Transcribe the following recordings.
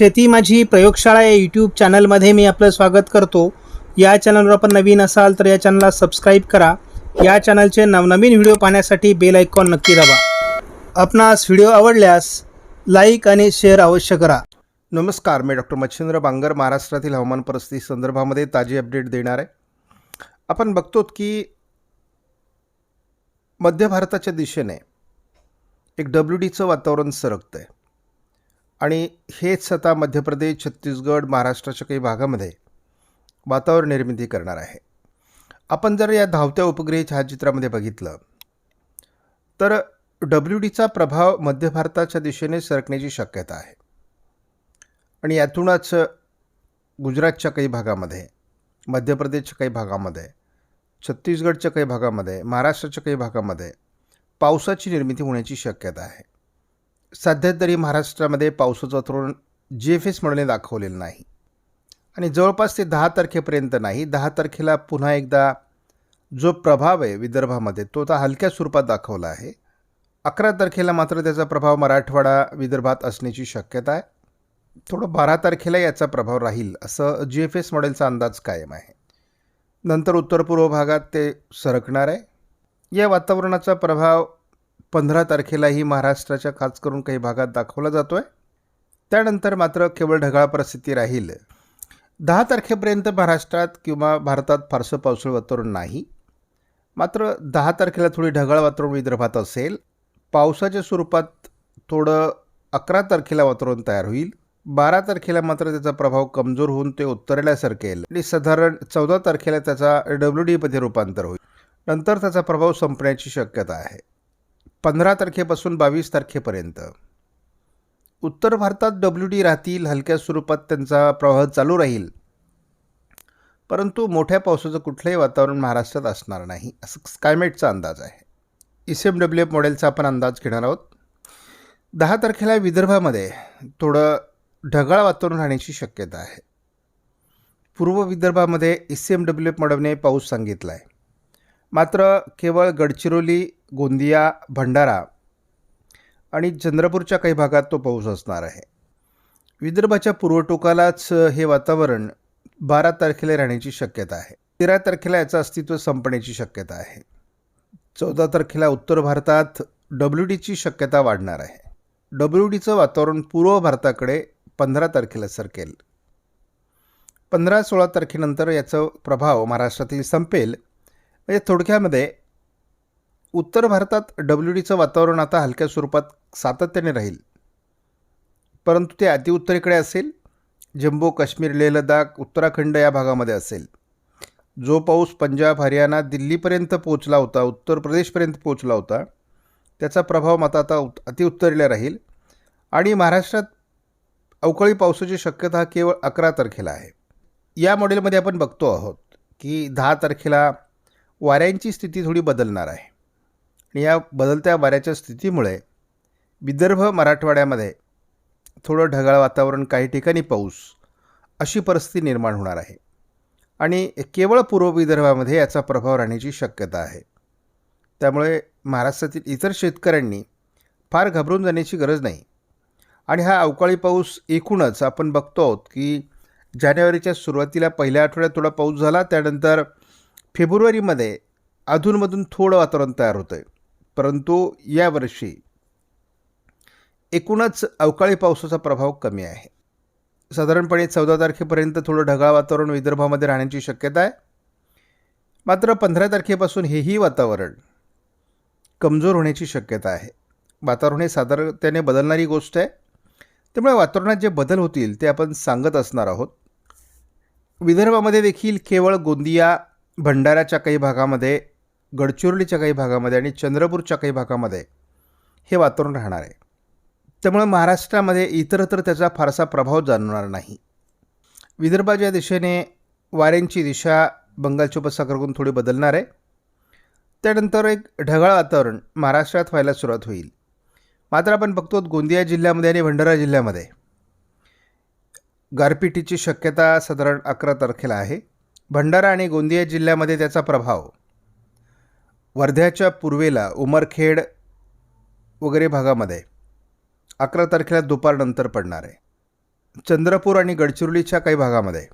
शेती माझी प्रयोगशाळा या यूट्यूब चॅनलमध्ये मी आपलं स्वागत करतो. या चॅनलवर आपण नवीन असाल तर या चॅनलला सबस्क्राईब करा. या चॅनलचे नवनवीन व्हिडिओ पाहण्यासाठी बेल आयकॉन नक्की दाबा. आपणास व्हिडिओ आवडल्यास लाईक आणि शेअर अवश्य करा. नमस्कार मी डॉक्टर मच्छिंद्र बांगर महाराष्ट्रातील हवामान परिस्थिती संदर्भामध्ये ताजी अपडेट देणार आहे. आपण बघतो की मध्य भारताच्या दिशेने एक डब्ल्यू डीचं वातावरण सरकतं आहे आणि हेच आता मध्य प्रदेश छत्तीसगड महाराष्ट्राच्या काही भागामध्ये वातावरण निर्मिती करणार आहे. आपण जर या धावत्या उपग्रही छायाचित्रामध्ये बघितलं तर डब्ल्यू डीचा प्रभाव मध्य भारताच्या दिशेने सरकण्याची शक्यता आहे. आणि यातूनच गुजरातच्या काही भागामध्ये मध्य प्रदेशच्या काही भागामध्ये छत्तीसगडच्या काही भागामध्ये महाराष्ट्राच्या काही भागामध्ये पावसाची निर्मिती होण्याची शक्यता आहे. सध्या तरी महाराष्ट्रामध्ये पावसाचं वातावरण जी एफ एस म्हणून दाखवलेलं नाही. आणि जवळपास ते दहा तारखेपर्यंत नाही दहा तारखेला पुन्हा एकदा जो प्रभाव आहे विदर्भामध्ये तो आता हलक्या स्वरूपात दाखवला आहे. अकरा तारखेला मात्र त्याचा प्रभाव मराठवाडा विदर्भात असण्याची शक्यता आहे. थोडं बारा तारखेला याचा प्रभाव राहील असं जी एफ एस मॉडेलचा अंदाज कायम आहे. नंतर उत्तर पूर्व भागात ते सरकणार आहे. या वातावरणाचा प्रभाव पंधरा तारखेलाही महाराष्ट्राच्या खास करून काही भागात दाखवला जातो आहे त्यानंतर मात्र केवळ ढगाळ परिस्थिती राहील. दहा तारखेपर्यंत महाराष्ट्रात किंवा भारतात फारसं पावसाळी वातावरण नाही. मात्र दहा तारखेला थोडी ढगाळ वातावरण विदर्भात असेल. पावसाच्या स्वरूपात थोडं अकरा तारखेला वातावरण तयार होईल. बारा तारखेला मात्र त्याचा प्रभाव कमजोर होऊन ते उत्तरेला सरकेल आणि साधारण चौदा तारखेला त्याचा डब्ल्यू डीमध्ये रूपांतर होईल. नंतर त्याचा प्रभाव संपण्याची शक्यता आहे. पंधरा तारखेपासून बावीस तारखेपर्यंत. उत्तर भारतात डब्ल्यू डी राहतील हलक्या स्वरूपात त्यांचा प्रवाह चालू राहील. परंतु मोठ्या पावसाचं कुठलंही वातावरण महाराष्ट्रात असणार नाही असं स्कायमेटचा अंदाज आहे. E C M W F मॉडेलचा आपण अंदाज घेणार आहोत. दहा तारखेला विदर्भामध्ये थोडं ढगाळ वातावरण राहण्याची शक्यता आहे. पूर्व विदर्भामध्ये E C M W F मॉडेलने पाऊस सांगितला आहे मात्र केवळ गडचिरोली गोंदिया भंडारा आणि चंद्रपूरच्या काही भागात तो पाऊस असणार आहे. विदर्भाच्या पूर्वटोकालाच हे वातावरण बारा तारखेला राहण्याची शक्यता आहे. तेरा तारखेला याचं अस्तित्व संपण्याची शक्यता आहे. चौदा तारखेला उत्तर भारतात डब्ल्यू डीची शक्यता वाढणार आहे. डब्ल्यू डीचं वातावरण पूर्व भारताकडे पंधरा तारखेला सरकेल. पंधरा सोळा तारखेनंतर याचा प्रभाव महाराष्ट्रातील संपेल. म्हणजे थोडक्यामध्ये उत्तर भारतात डब्ल्यू डीचं वातावरण आता हलक्या स्वरूपात सातत्याने राहील. परंतु ते अतिउत्तरेकडे असेल. जम्मू काश्मीर लेह लडाख उत्तराखंड या भागामध्ये असेल. जो पाऊस पंजाब हरियाणा दिल्लीपर्यंत पोचला होता उत्तर प्रदेशपर्यंत पोचला होता त्याचा प्रभाव मात्र आता उत अतिउत्तरेला राहील. आणि महाराष्ट्रात अवकाळी पावसाची शक्यता केवळ अकरा तारखेला आहे. या मॉडेलमध्ये आपण बघतो आहोत की दहा तारखेला वाऱ्यांची स्थिती थोडी बदलणार आहे. आणि या बदलत्या वाऱ्याच्या स्थितीमुळे विदर्भ मराठवाड्यामध्ये थोडं ढगाळ वातावरण काही ठिकाणी पाऊस अशी परिस्थिती निर्माण होणार आहे. आणि केवळ पूर्व विदर्भामध्ये याचा प्रभाव राहण्याची शक्यता आहे. त्यामुळे महाराष्ट्रातील इतर शेतकऱ्यांनी फार घाबरून जाण्याची गरज नाही. आणि हा अवकाळी पाऊस एकूणच आपण बघतो आहोत की जानेवारीच्या सुरुवातीला पहिल्या आठवड्यात थोडा पाऊस झाला त्यानंतर फेब्रुवारीमध्ये अधूनमधून थोडं वातावरण तयार होतं आहे परंतु यावर्षी एकूणच अवकाळी पावसाचा प्रभाव कमी आहे. साधारणपणे चौदा तारखेपर्यंत थोडं ढगाळ वातावरण विदर्भामध्ये राहण्याची शक्यता आहे. मात्र पंधरा तारखेपासून हेही वातावरण कमजोर होण्याची शक्यता आहे. वातावरण हे साधारणतेने बदलणारी गोष्ट आहे. त्यामुळे वातावरणात जे बदल होतील ते आपण सांगत असणार आहोत. विदर्भामध्ये देखील केवळ गोंदिया भंडाऱ्याच्या काही भागामध्ये गडचिरोलीच्या काही भागामध्ये आणि चंद्रपूरच्या काही भागामध्ये हे वातावरण राहणार आहे. त्यामुळे महाराष्ट्रामध्ये इतरत्र त्याचा फारसा प्रभाव जाणवणार नाही. विदर्भाच्या दिशेने वाऱ्यांची दिशा बंगालच्या उपसागराकडून थोडी बदलणार आहे. त्यानंतर एक ढगाळ वातावरण महाराष्ट्रात व्हायला सुरुवात होईल. मात्र आपण बघतो गोंदिया जिल्ह्यामध्ये आणि भंडारा जिल्ह्यामध्ये. गारपिटीची शक्यता साधारण अकरा तारखेला आहे. भंडारा आणि गोंदिया जिल्ह्यामध्ये त्याचा प्रभाव. वर्ध्याच्या पूर्वेला उमरखेड वगैरे भागामध्ये अकरा तारखेला दुपारनंतर पडणार आहे. चंद्रपूर आणि गडचिरोलीच्या काही भागामध्ये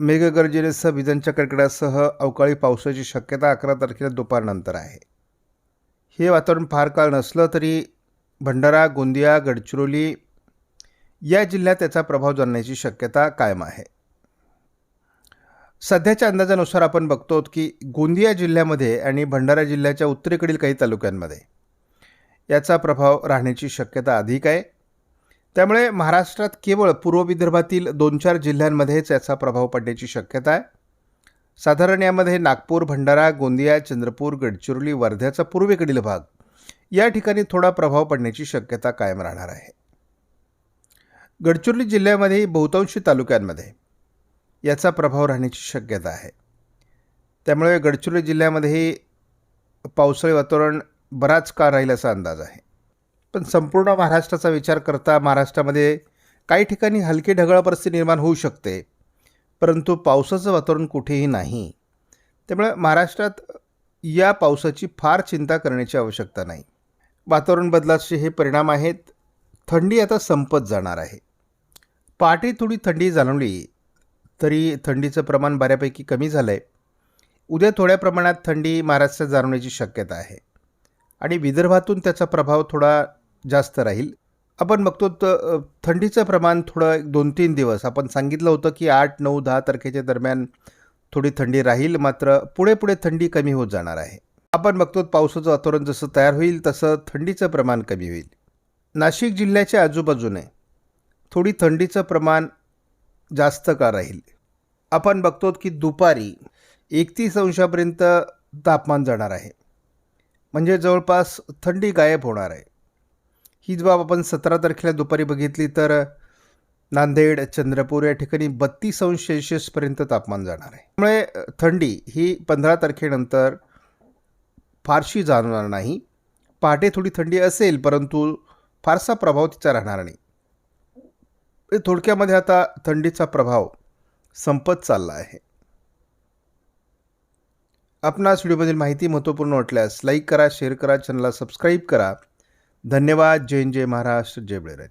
मेघगर्जनेसह विजांच्या कडकडासह अवकाळी पावसाची शक्यता अकरा तारखेला दुपारनंतर आहे. हे वातावरण फार काळ नसलं तरी भंडारा गोंदिया गडचिरोली या जिल्ह्यात त्याचा प्रभाव जाणण्याची शक्यता कायम आहे. सध्याच्या अंदाजानुसार आपण बघतो की गोंदिया जिल्ह्यामध्ये आणि भंडारा जिल्ह्याच्या उत्तरेकडील काही तालुक्यांमध्ये याचा प्रभाव राहण्याची शक्यता अधिक आहे. त्यामुळे महाराष्ट्रात केवळ पूर्व विदर्भातील दोन चार जिल्ह्यांमध्येच याचा प्रभाव पडण्याची शक्यता आहे. साधारण यामध्ये नागपूर भंडारा गोंदिया चंद्रपूर गडचिरोली वर्ध्याचा पूर्वेकडील भाग या ठिकाणी थोडा प्रभाव पडण्याची शक्यता कायम राहणार आहे. गडचिरोली जिल्ह्यामध्ये बहुतांशी तालुक्यांमध्ये याचा प्रभाव राहण्याची शक्यता आहे. त्यामुळे गडचिरोली जिल्ह्यामध्येही पावसाळी वातावरण बराच काळ राहील असा अंदाज आहे. पण संपूर्ण महाराष्ट्राचा विचार करता महाराष्ट्रामध्ये काही ठिकाणी हलकी ढगाळ परिस्थिती निर्माण होऊ शकते परंतु पावसाचं वातावरण कुठेही नाही. त्यामुळे महाराष्ट्रात या पावसाची फार चिंता करण्याची आवश्यकता नाही. वातावरण बदलाचे हे परिणाम आहेत. थंडी आता संपत जाणार आहे. पहाटे थोडी थंडी जाणवली तरी थंडीचं प्रमाण बऱ्यापैकी कमी झालं आहे उद्या थोड्या प्रमाणात थंडी महाराष्ट्रात जाणवण्याची शक्यता आहे. आणि विदर्भातून त्याचा प्रभाव थोडा जास्त राहील. आपण बघतो तर थंडीचं प्रमाण थोडं एक दोन तीन दिवस. आपण सांगितलं होतं की आठ नऊ दहा तारखेच्या दरम्यान थोडी थंडी राहील मात्र पुढे पुढे थंडी कमी होत जाणार आहे. आपण बघतो पावसाचं वातावरण जसं तयार होईल तसं थंडीचं प्रमाण कमी होईल. नाशिक जिल्ह्याच्या आजूबाजूने थोडी थंडीचं प्रमाण जास्त काळ राहील? आपण बघतो की दुपारी एकतीस अंशापर्यंत तापमान जाणार आहे. म्हणजे जवळपास थंडी गायब होणार आहे. हीच बाब आपण सतरा तारखेला दुपारी बघितली तर नांदेड चंद्रपूर या ठिकाणी बत्तीस अंश सेल्शियसपर्यंत तापमान जाणार आहे. त्यामुळे थंडी ही पंधरा तारखेनंतर फारशी जाणवणार नाही. पहाटे थोडी थंडी असेल परंतु फारसा प्रभाव तिचा राहणार नाही. थोडक्यामध्ये आता थंडीचा प्रभाव संपत चालला आहे. आपणास व्हिडिओमधील माहिती महत्त्वपूर्ण वाटल्यास लाईक करा शेअर करा चॅनलला सबस्क्राईब करा. धन्यवाद. जय जय महाराष्ट्र जय बळीराज